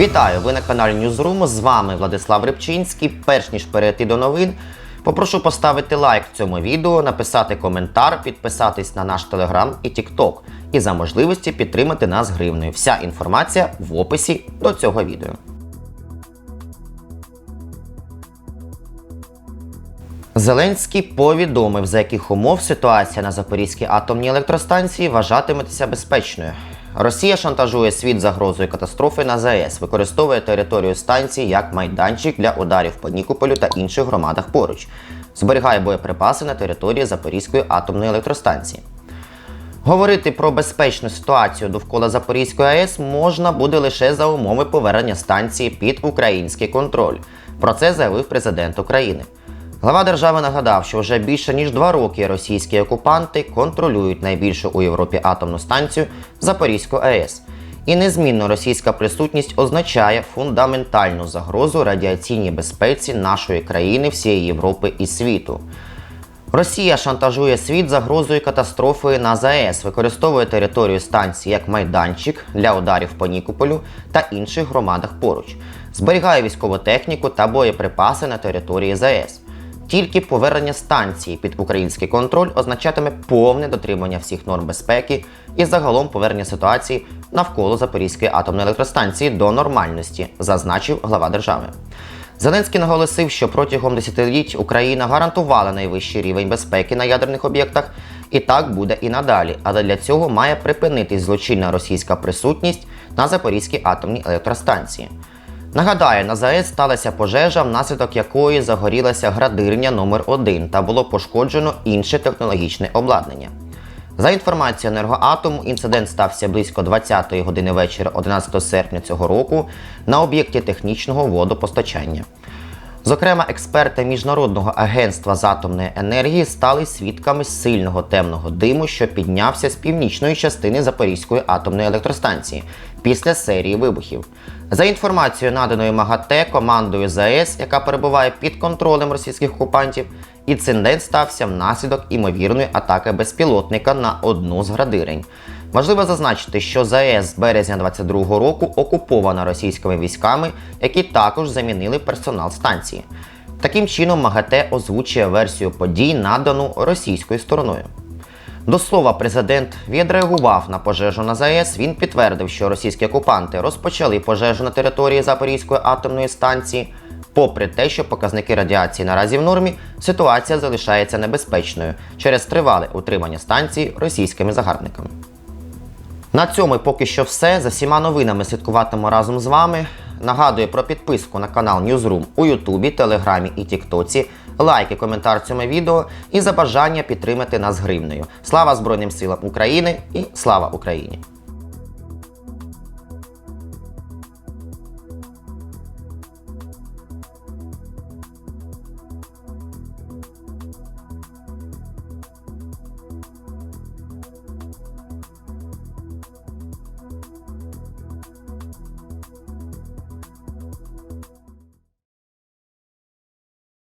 Вітаю! Ви на каналі Newsroom. З вами Владислав Рибчинський. Перш ніж перейти до новин, попрошу поставити лайк цьому відео, написати коментар, підписатись на наш телеграм і тікток. І за можливості підтримати нас гривнею. Вся інформація в описі до цього відео. Зеленський повідомив, за яких умов ситуація на Запорізькій атомній електростанції вважатиметься безпечною. Росія шантажує світ загрозою катастрофи на ЗАЕС, використовує територію станції як майданчик для ударів по Нікополю та інших громадах поруч, зберігає боєприпаси на території Запорізької атомної електростанції. Говорити про безпечну ситуацію довкола Запорізької АЕС можна буде лише за умови повернення станції під український контроль. Про це заявив президент України. Глава держави нагадав, що вже більше ніж два роки російські окупанти контролюють найбільшу у Європі атомну станцію Запорізьку АЕС. І незмінно російська присутність означає фундаментальну загрозу радіаційній безпеці нашої країни, всієї Європи і світу. Росія шантажує світ загрозою катастрофи на ЗАЕС, використовує територію станції як майданчик для ударів по Нікополю та інших громадах поруч, зберігає військову техніку та боєприпаси на території ЗАЕС. Тільки повернення станції під український контроль означатиме повне дотримання всіх норм безпеки і загалом повернення ситуації навколо Запорізької атомної електростанції до нормальності, зазначив глава держави. Зеленський наголосив, що протягом десятиліть Україна гарантувала найвищий рівень безпеки на ядерних об'єктах, і так буде і надалі. Але для цього має припинитись злочинна російська присутність на Запорізькій атомній електростанції. Нагадаю, на ЗАЕС сталася пожежа, внаслідок якої загорілася градирня номер 1 та було пошкоджено інше технологічне обладнання. За інформацією енергоатому, інцидент стався близько 20-ї години вечора 11 серпня цього року на об'єкті технічного водопостачання. Зокрема, експерти Міжнародного агентства з атомної енергії стали свідками сильного темного диму, що піднявся з північної частини Запорізької атомної електростанції після серії вибухів. За інформацією, наданою МАГАТЕ командою ЗАЕС, яка перебуває під контролем російських окупантів, інцидент стався внаслідок імовірної атаки безпілотника на одну з градирень. Важливо зазначити, що ЗАЕС з березня 22-го року окупована російськими військами, які також замінили персонал станції. Таким чином, МАГАТЕ озвучує версію подій, надану російською стороною. До слова, президент відреагував на пожежу на ЗАЕС. Він підтвердив, що російські окупанти розпочали пожежу на території Запорізької атомної станції. Попри те, що показники радіації наразі в нормі, ситуація залишається небезпечною через тривале утримання станції російськими загарбниками. На цьому поки що все. За всіма новинами слідкуватиму разом з вами. Нагадую про підписку на канал Newsroom у Ютубі, Телеграмі і Тіктоці, лайки, коментар цьому відео і за бажання підтримати нас гривнею. Слава Збройним силам України і слава Україні!